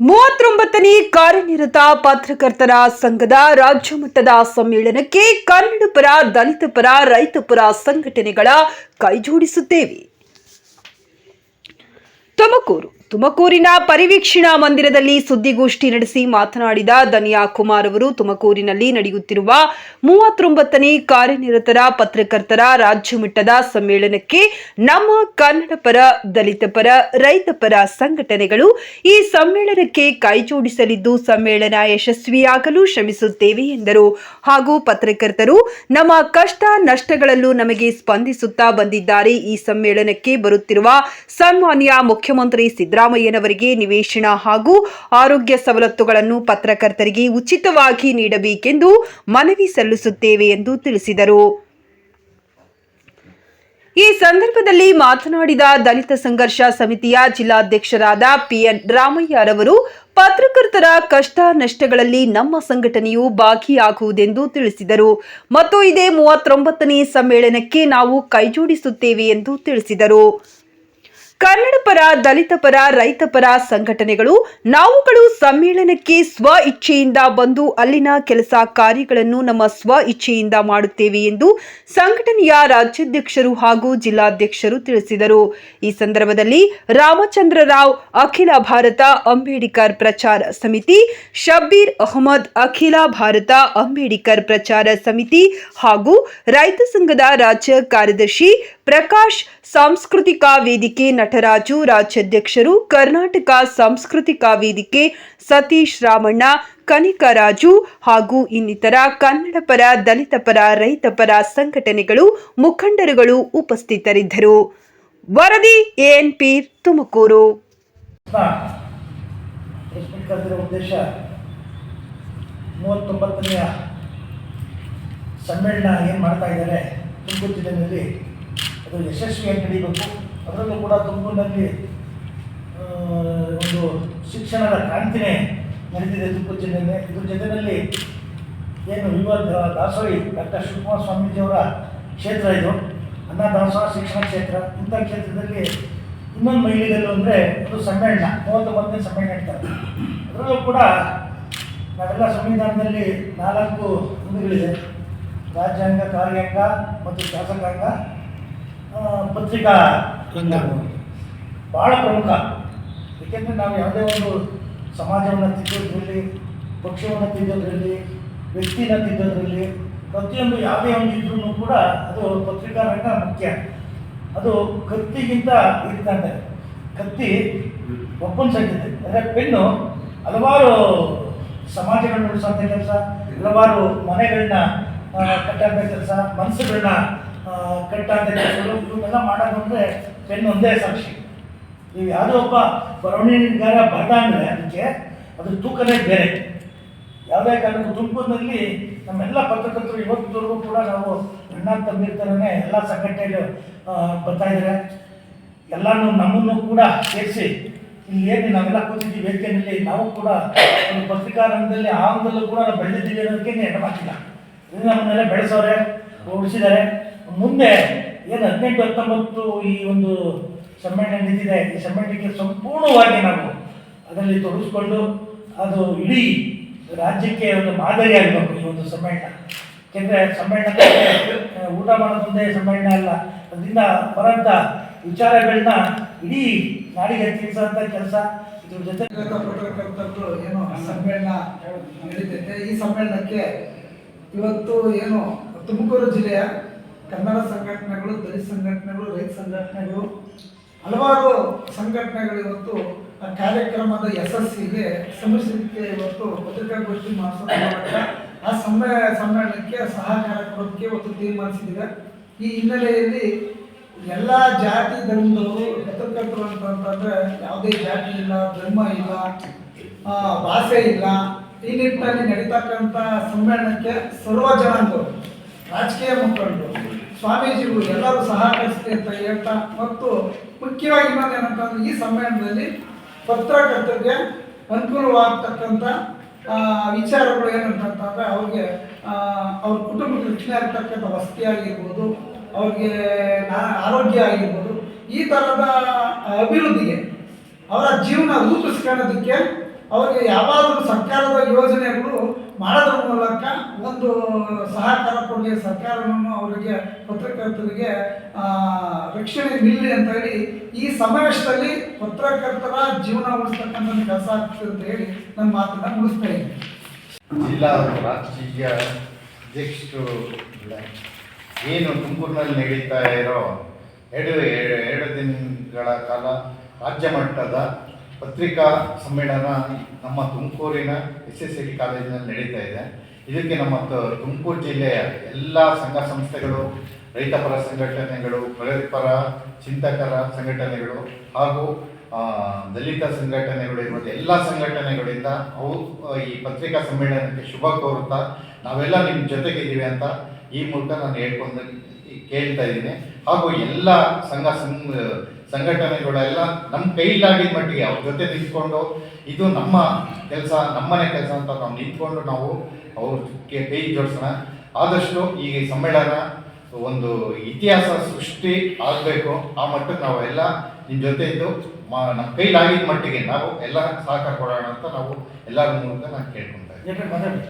ಮೂವತ್ತೊಂಬತ್ತನೇ ಕಾರ್ಯನಿರತ ಪತ್ರಕರ್ತರ ಸಂಘದ ರಾಜ್ಯ ಮಟ್ಟದ ಸಮ್ಮೇಳನಕ್ಕೆ ಕನ್ನಡ ಪರ, ದಲಿತ ಪರ, ರೈತ ಪರ ಸಂಘಟನೆಗಳ ಕೈಜೋಡಿಸುತ್ತೇವೆ ತುಮಕೂರು. ತುಮಕೂರಿನ ಪರಿವೀಕ್ಷಣಾ ಮಂದಿರದಲ್ಲಿ ಸುದ್ದಿಗೋಷ್ಠಿ ನಡೆಸಿ ಮಾತನಾಡಿದ ದನಿಯಾ ಕುಮಾರ್ ಅವರು, ತುಮಕೂರಿನಲ್ಲಿ ನಡೆಯುತ್ತಿರುವ ಮೂವತ್ತೊಂಬತ್ತನೇ ಕಾರ್ಯನಿರತರ ಪತ್ರಕರ್ತರ ರಾಜ್ಯ ಮಟ್ಟದ ಸಮ್ಮೇಳನಕ್ಕೆ ನಮ್ಮ ಕನ್ನಡ ಪರ, ದಲಿತ ಪರ, ರೈತ ಪರ ಸಂಘಟನೆಗಳು ಈ ಸಮ್ಮೇಳನಕ್ಕೆ ಕೈಜೋಡಿಸಲಿದ್ದು ಸಮ್ಮೇಳನ ಯಶಸ್ವಿಯಾಗಲು ಶ್ರಮಿಸುತ್ತೇವೆ ಎಂದರು. ಹಾಗೂ ಪತ್ರಕರ್ತರು ನಮ್ಮ ಕಷ್ಟ ನಷ್ಟಗಳಲ್ಲೂ ನಮಗೆ ಸ್ಪಂದಿಸುತ್ತಾ ಬಂದಿದ್ದಾರೆ. ಈ ಸಮ್ಮೇಳನಕ್ಕೆ ಬರುತ್ತಿರುವ ಸನ್ಮಾನ್ಯ ಮುಖ್ಯಮಂತ್ರಿ ಸಿದ್ದರಾಮಯ್ಯನವರಿಗೆ ನಿವೇಶನ ಹಾಗೂ ಆರೋಗ್ಯ ಸವಲತ್ತುಗಳನ್ನು ಪತ್ರಕರ್ತರಿಗೆ ಉಚಿತವಾಗಿ ನೀಡಬೇಕೆಂದು ಮನವಿ ಸಲ್ಲಿಸುತ್ತೇವೆ ಎಂದು ತಿಳಿಸಿದರು. ಈ ಸಂದರ್ಭದಲ್ಲಿ ಮಾತನಾಡಿದ ದಲಿತ ಸಂಘರ್ಷ ಸಮಿತಿಯ ಜಿಲ್ಲಾಧ್ಯಕ್ಷರಾದ ಪಿಎನ್ ರಾಮಯ್ಯರವರು, ಪತ್ರಕರ್ತರ ಕಷ್ಟ ನಷ್ಟಗಳಲ್ಲಿ ನಮ್ಮ ಸಂಘಟನೆಯು ಭಾಗಿಯಾಗುವುದೆಂದು ತಿಳಿಸಿದರು. ಮತ್ತು ಇದೇ ಮೂವತ್ತೊಂಬತ್ತನೇ ಸಮ್ಮೇಳನಕ್ಕೆ ನಾವು ಕೈಜೋಡಿಸುತ್ತೇವೆ ಎಂದು ತಿಳಿಸಿದರು. ಕನ್ನಡ ಪರ, ದಲಿತ ಪರ, ರೈತ ಪರ ಸಂಘಟನೆಗಳು ನಾವುಗಳು ಸಮ್ಮೇಳನಕ್ಕೆ ಸ್ವ ಇಚ್ಛೆಯಿಂದ ಬಂದು ಅಲ್ಲಿನ ಕೆಲಸ ಕಾರ್ಯಗಳನ್ನು ನಮ್ಮ ಸ್ವ ಇಚ್ಛೆಯಿಂದ ಮಾಡುತ್ತೇವೆ ಎಂದು ಸಂಘಟನೆಯ ರಾಜ್ಯಾಧ್ಯಕ್ಷರು ಹಾಗೂ ಜಿಲ್ಲಾಧ್ಯಕ್ಷರು ತಿಳಿಸಿದರು. ಈ ಸಂದರ್ಭದಲ್ಲಿ ರಾಮಚಂದ್ರ ರಾವ್, ಅಖಿಲ ಭಾರತ ಅಂಬೇಡ್ಕರ್ ಪ್ರಚಾರ ಸಮಿತಿ, ಶಬ್ಬೀರ್ ಅಹಮದ್, ಅಖಿಲ ಭಾರತ ಅಂಬೇಡ್ಕರ್ ಪ್ರಚಾರ ಸಮಿತಿ ಹಾಗೂ ರೈತ ಸಂಘದ ರಾಜ್ಯ ಕಾರ್ಯದರ್ಶಿ ಪ್ರಕಾಶ್ ಸಾಂಸ್ಕೃತಿಕ ವೇದಿಕೆ ನಟರಾಜು, ರಾಜ್ಯಾಧ್ಯಕ್ಷರು, ಕರ್ನಾಟಕ ಸಾಂಸ್ಕೃತಿಕ ವೇದಿಕೆ, ಸತೀಶ್ ರಾಮಣ್ಣ ಕನಿಕರಾಜು ಹಾಗೂ ಇನ್ನಿತರ ಕನ್ನಡ ಪರ, ದಲಿತ ಪರ, ರೈತ ಪರ ಸಂಘಟನೆಗಳು, ಮುಖಂಡರುಗಳು ಉಪಸ್ಥಿತರಿದ್ದರು. ವರದಿ ತುಮಕೂರು. ಪ್ರೆಸ್ಮೆಂಟ್ ಉದ್ದೇಶ ಮೂವತ್ತೊಂಬತ್ತನೆಯ ಸಮ್ಮೇಳನ ಏನು ಮಾಡ್ತಾ ಇದ್ದಾರೆ? ತುಮಕೂರು ಜಿಲ್ಲೆಯಲ್ಲಿ ಅದು ಯಶಸ್ವಿಯಾಗಿ ನಡೀಬೇಕು ಅದರಲ್ಲೂ ಕೂಡ ತುಮಕೂರಿನಲ್ಲಿ ಒಂದು ಶಿಕ್ಷಣದ ಕ್ರಾಂತಿನೇ ನಡೆದಿದೆ ತುಮಕೂರು ಜಿಲ್ಲೆಯಲ್ಲಿ. ಇದ್ರ ಜೊತೆಯಲ್ಲಿ ಏನು ವಿವ ದಾಸೋಹಿ ಡಾಕ್ಟರ್ ಶಿವಕುಮಾರ ಸ್ವಾಮೀಜಿಯವರ ಕ್ಷೇತ್ರ ಇದು. ಅನ್ನ ದಾಸೋಹ ಶಿಕ್ಷಣ ಕ್ಷೇತ್ರ. ಇಂಥ ಕ್ಷೇತ್ರದಲ್ಲಿ ಇನ್ನೊಂದು ಮೈಲಿಗಲ್ಲು ಅಂದರೆ ಒಂದು ಸಮ್ಮೇಳನ, ಮೂವತ್ತೊಂಬತ್ತನೇ ಸಮ್ಮೇಳನ ಇರ್ತಾರೆ ಅದರಲ್ಲೂ ಕೂಡ ನಾವೆಲ್ಲ ಸಂವಿಧಾನದಲ್ಲಿ ನಾಲ್ಕು ಅಂಗಗಳಿದೆ ರಾಜ್ಯಾಂಗ, ಕಾರ್ಯಾಂಗ ಮತ್ತು ಶಾಸಕಾಂಗ. ಪತ್ರಿಕಾ. ರಂಗ ಭಾಳ ಪ್ರಮುಖ. ಏಕೆಂದರೆ ನಾವು ಯಾವುದೇ ಒಂದು ಸಮಾಜವನ್ನು ತಿದ್ದೋದ್ರಲ್ಲಿ ಪಕ್ಷವನ್ನು ತಿದ್ದೋದ್ರಲ್ಲಿ ವ್ಯಕ್ತಿನ ತಿದ್ದೋದ್ರಲ್ಲಿ ಪ್ರತಿಯೊಂದು ಯಾವುದೇ ಒಂದು ಇದ್ರೂ ಕೂಡ ಅದು ಪತ್ರಿಕಾ ರಂಗ ಮುಖ್ಯ. ಅದು ಕತ್ತಿಗಿಂತ ಇರ್ತಂತೆ ಕತ್ತಿ ಒಪ್ಪನ್ ಸಾಧ್ಯತೆ ಅಂದರೆ ಪೆನ್ನು ಹಲವಾರು ಸಮಾಜಗಳನ್ನ ಉಳಿಸೋಂಥ ಕೆಲಸ ಹಲವಾರು ಮನೆಗಳನ್ನ ಕಟ್ಟಂಥ ಕೆಲಸ ಮನಸ್ಸುಗಳನ್ನ ಕಟ್ಟಂಥ ಕೆಲಸಗಳು ಇವನ್ನೆಲ್ಲ ಮಾಡೋದು ಅಂದರೆ ಸಾಕ್ಷಿ. ನೀವು ಯಾವುದೋ ಒಬ್ಬ ಬರವಣಿಗೆಗಾರ ಬರಡ ಅಂದರೆ ಅದಕ್ಕೆ ಅದ್ರ ತೂಕನೇ ಬೇರೆ. ಯಾವುದೇ ಕಾರಣಕ್ಕೂ ತುಮಕೂರಿನಲ್ಲಿ ನಮ್ಮೆಲ್ಲ ಪತ್ರಕರ್ತರು ಇವತ್ತಿನವರೆಗೂ ಕೂಡ ನಾವು ಅಣ್ಣ ತಮ್ಮೀರ್ ಎಲ್ಲ ಸಂಘಟನೆಗಳು ಬರ್ತಾ ಇದ್ದಾರೆ ಎಲ್ಲನೂ ನಮ್ಮನ್ನು ಕೂಡ ಸೇರಿಸಿ, ಇಲ್ಲಿ ಏನು ನಾವೆಲ್ಲ ಕೂತಿದ್ದೀವಿ ವೇದಿಕೆಯಲ್ಲಿ, ನಾವು ಕೂಡ ಒಂದು ಪತ್ರಿಕಾ ರಂಗದಲ್ಲಿ ಆ ಹಂತದಲ್ಲೂ ಕೂಡ ನಾವು ಬೆಳೆದಿದ್ದೀವಿ ಅನ್ನೋದಕ್ಕೆ ಮಾತಿಲ್ಲ ಇದು ನಮ್ಮನ್ನೆಲ್ಲ ಬೆಳೆಸೋರೆ ಉಳಿಸಿದ್ದಾರೆ ಮುಂದೆ ಏನು ಹದಿನೆಂಟು, ಹತ್ತೊಂಬತ್ತು ಈ ಒಂದು ಸಮ್ಮೇಳನ ನಿಂತಿದೆ ಈ ಸಮ್ಮೇಳನಕ್ಕೆ ಸಂಪೂರ್ಣವಾಗಿ ನಾವು ಅದರಲ್ಲಿ ತೊಡಗಿಸ್ಕೊಂಡು ಅದು ಇಡೀ ರಾಜ್ಯಕ್ಕೆ ಒಂದು ಮಾದರಿಯಾಗಬೇಕು ಈ ಒಂದು ಸಮ್ಮೇಳನ. ಯಾಕೆಂದರೆ ಸಮ್ಮೇಳನ ಊಟ ಮಾಡೋದೊಂದೇ ಸಮ್ಮೇಳನ ಅಲ್ಲ, ಅದರಿಂದ ಬರೋಂಥ ವಿಚಾರಗಳನ್ನ ಇಡೀ ನಾಡಿಗೆ ತಿಳಿಸೋಂಥ ಕೆಲಸ. ಇದ್ರ ಜೊತೆ ಏನು ಸಮ್ಮೇಳನ ನಡೀತೈತೆ. ಈ ಸಮ್ಮೇಳನಕ್ಕೆ ಇವತ್ತು ಏನು ತುಮಕೂರು ಜಿಲ್ಲೆಯ ಕನ್ನಡ ಸಂಘಟನೆಗಳು, ದಲಿತ ಸಂಘಟನೆಗಳು, ರೈತ ಸಂಘಟನೆಗಳು, ಹಲವಾರು ಸಂಘಟನೆಗಳು ಇವತ್ತು ಆ ಕಾರ್ಯಕ್ರಮದ ಯಶಸ್ಸಿಗೆ ಶ್ರಮಿಸಲಿಕ್ಕೆ ಇವತ್ತು ಪತ್ರಿಕಾಗೋಷ್ಠಿ ಮಾಡಿಸೋದ್ರ ಮೂಲಕ ಆ ಸಮ್ಮೇ ಸಮ್ಮೇಳನಕ್ಕೆ ಸಹಕಾರ ಕೊಡೋದಕ್ಕೆ ಇವತ್ತು ತೀರ್ಮಾನಿಸಿದೆ ಈ ಹಿನ್ನೆಲೆಯಲ್ಲಿ ಎಲ್ಲ ಜಾತಿ ಧರ್ಮದವರು ಪತ್ರಕರ್ತರು ಅಂತಂತಂದ್ರೆ ಯಾವುದೇ ಜಾತಿ ಇಲ್ಲ, ಧರ್ಮ ಇಲ್ಲ ಭಾಷೆ ಇಲ್ಲ, ಈ ನಿಟ್ಟಿನಲ್ಲಿ ನಡೀತಕ್ಕಂಥ ಸಮ್ಮೇಳನಕ್ಕೆ ಸರ್ವ ಜನಾಂಗರು ರಾಜಕೀಯ ಮುಖಂಡರು ಸ್ವಾಮೀಜಿಗಳು ಎಲ್ಲರೂ ಸಹಕರಿಸಿದೆ ಅಂತ ಹೇಳ್ತಾ ಮತ್ತು ಮುಖ್ಯವಾಗಿ ಇನ್ನೊಂದೇನಂತಂದ್ರೆ ಈ ಸಮ್ಮೇಳನದಲ್ಲಿ ಪತ್ರಕರ್ತರಿಗೆ ಅನುಕೂಲವಾಗ್ತಕ್ಕಂಥ ವಿಚಾರಗಳು ಏನಂತಂತಂದರೆ ಅವ್ರಿಗೆ ಅವ್ರ ಕುಟುಂಬಕ್ಕೆ ರಕ್ಷಣೆ ಆಗ್ತಕ್ಕಂಥ ವಸತಿ ಆಗಿರ್ಬೋದು, ಅವ್ರಿಗೆ ಆರೋಗ್ಯ ಆಗಿರ್ಬೋದು, ಈ ಥರದ ಅಭಿವೃದ್ಧಿಗೆ, ಅವರ ಜೀವನ ರೂಪಿಸ್ಕೊಳ್ಳೋದಕ್ಕೆ ಅವರಿಗೆ ಯಾವಾಗಲೂ ಸರ್ಕಾರದ ಯೋಜನೆಗಳು ಮಾಡೋದ್ರ ಮೂಲಕ ಒಂದು ಸಹಕಾರ ಕೊಡಲಿ, ಸರ್ಕಾರವನ್ನು ಅವರಿಗೆ, ಪತ್ರಕರ್ತರಿಗೆ ರಕ್ಷಣೆ ನಿಲ್ಲಿ ಅಂತ ಹೇಳಿ ಈ ಸಮಾವೇಶದಲ್ಲಿ ಪತ್ರಕರ್ತರ ಜೀವನ ಉಳಿಸ್ತಕ್ಕಂಥ ಕೆಲಸ ಆಗ್ತದೆ ಅಂತ ಹೇಳಿ ನನ್ನ ಮಾತನ್ನ ಮುಗಿಸ್ತಾ ಇದ್ದೀನಿ. ಜಿಲ್ಲಾ ರಾಷ್ಟ್ರೀಯ ಅಧ್ಯಕ್ಷರು ಏನು ತುಮಕೂರಿನಲ್ಲಿ ನಡೀತಾ ಇರೋ ಎರಡು- ಎರಡು ದಿನಗಳ ಕಾಲ ರಾಜ್ಯ ಮಟ್ಟದ ಪತ್ರಿಕಾ ಸಮ್ಮೇಳನ ನಮ್ಮ ತುಮಕೂರಿನ ಎಸ್ ಎಸ್ ಡಿ ಕಾಲೇಜಿನಲ್ಲಿ ನಡೀತಾ ಇದೆ. ಇದಕ್ಕೆ ನಮ್ಮ ತುಮಕೂರು ಜಿಲ್ಲೆಯ ಎಲ್ಲ ಸಂಘ ಸಂಸ್ಥೆಗಳು ರೈತಪರ ಸಂಘಟನೆಗಳು ಪ್ರಗತಿಪರ ಚಿಂತಕರ ಸಂಘಟನೆಗಳು ಹಾಗೂ ದಲಿತ ಸಂಘಟನೆಗಳು ಇರ್ಬೋದು, ಎಲ್ಲ ಸಂಘಟನೆಗಳಿಂದ ಅವು ಈ ಪತ್ರಿಕಾ ಸಮ್ಮೇಳನಕ್ಕೆ ಶುಭ ಕೋರುತ್ತಾ ನಾವೆಲ್ಲ ನಿಮ್ಮ ಜೊತೆಗಿದ್ದೀವಿ ಅಂತ ಈ ಮೂಲಕ ನಾನು ಹೇಳ್ಕೊಂಡು ಕೇಳ್ತಾ ಇದ್ದೀನಿ. ಹಾಗೂ ಎಲ್ಲ ಸಂಘ ಸಂಘ ಸಂಘಟನೆಗಳೆಲ್ಲ ನಮ್ಮ ಕೈಲಾಗಿದ್ದ ಮಟ್ಟಿಗೆ ಅವ್ರ ಜೊತೆ ನಿಂತ್ಕೊಂಡು ಇದು ನಮ್ಮ ಕೆಲಸ, ನಮ್ಮನೆ ಕೆಲಸ ಅಂತ ನಾವು ನಿಂತ್ಕೊಂಡು ನಾವು ಅವ್ರಿಗೆ ಕೈ ಜೋಡಿಸೋಣ ಆದಷ್ಟು ಈ ಸಮ್ಮೇಳನ ಒಂದು ಇತಿಹಾಸ ಸೃಷ್ಟಿ ಆಗಬೇಕು. ಆ ಮಟ್ಟಕ್ಕೆ ನಾವೆಲ್ಲ ನಿಮ್ಮ ಜೊತೆ ಇದ್ದು ಮಾ ನಮ್ಮ ಕೈಲಾಗಿದ್ದ ಮಟ್ಟಿಗೆ ನಾವು ಎಲ್ಲ ಸಹಕಾರ ಕೊಡೋಣ ಅಂತ ನಾವು ಎಲ್ಲರ ಮೂಲಕ ನಾನು ಕೇಳ್ಕೊತಾ ಇದ್ದೀನಿ.